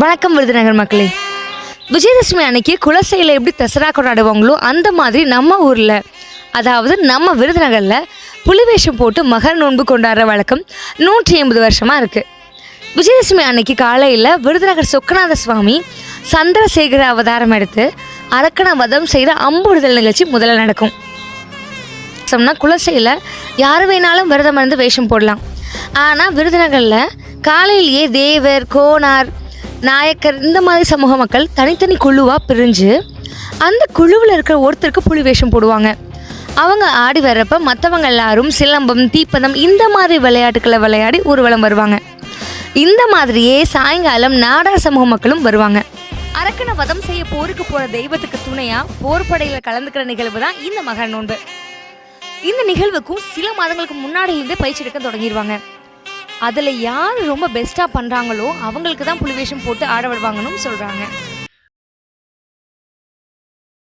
வணக்கம் விருதுநகர் மக்களே. விஜயதசமி அன்னைக்கு குலசையில் எப்படி தசரா கொண்டாடுவாங்களோ அந்த மாதிரி நம்ம ஊரில் அதாவது நம்ம விருதுநகரில் புலிவேஷம் போட்டு மகர் நோன்பு கொண்டாடுற வழக்கம் நூற்றி எண்பது வருஷமாக இருக்குது விஜயதசமி அன்னைக்கு காலையில் விருதுநகர் சொக்கநாத சுவாமி சந்திரசேகர அவதாரம் எடுத்து அரக்கண வதம் செய்கிற அம்புடுதல் நிகழ்ச்சி முதல்ல நடக்கும். சொன்னா குலசையில் யார் வேணாலும் விரதம் இருந்து வேஷம் போடலாம். ஆனால் விருதுநகரில் காலையிலேயே தேவர் கோனார் நாயக்கர் இந்த மாதிரி சமூக மக்கள் தனித்தனி குழுவாக பிரிஞ்சு அந்த குழுவில் இருக்கிற ஒருத்தருக்கு புலி வேஷம் போடுவாங்க. அவங்க ஆடி வர்றப்ப மற்றவங்க எல்லாரும் சிலம்பம் தீப்பந்தம் இந்த மாதிரி விளையாட்டுக்களை விளையாடி ஊர்வலம் வருவாங்க. இந்த மாதிரியே சாயங்காலம் நாடார் சமூக மக்களும் வருவாங்க. அரக்கனை வதம் செய்ய போருக்கு போற தெய்வத்துக்கு துணையா போர்ப்படையில கலந்துக்கிற நிகழ்வு தான் இந்த மகா நோன்பு. இந்த நிகழ்வுக்கும் சில மாதங்களுக்கு முன்னாடியிலிருந்தே பயிற்சி எடுக்க தொடங்கிடுவாங்க. அதில் யார் ரொம்ப பெஸ்ட்டாக பண்ணுறாங்களோ அவங்களுக்கு தான் புலிவேஷம் போட்டு ஆட விடுவாங்கன்னு சொல்கிறாங்க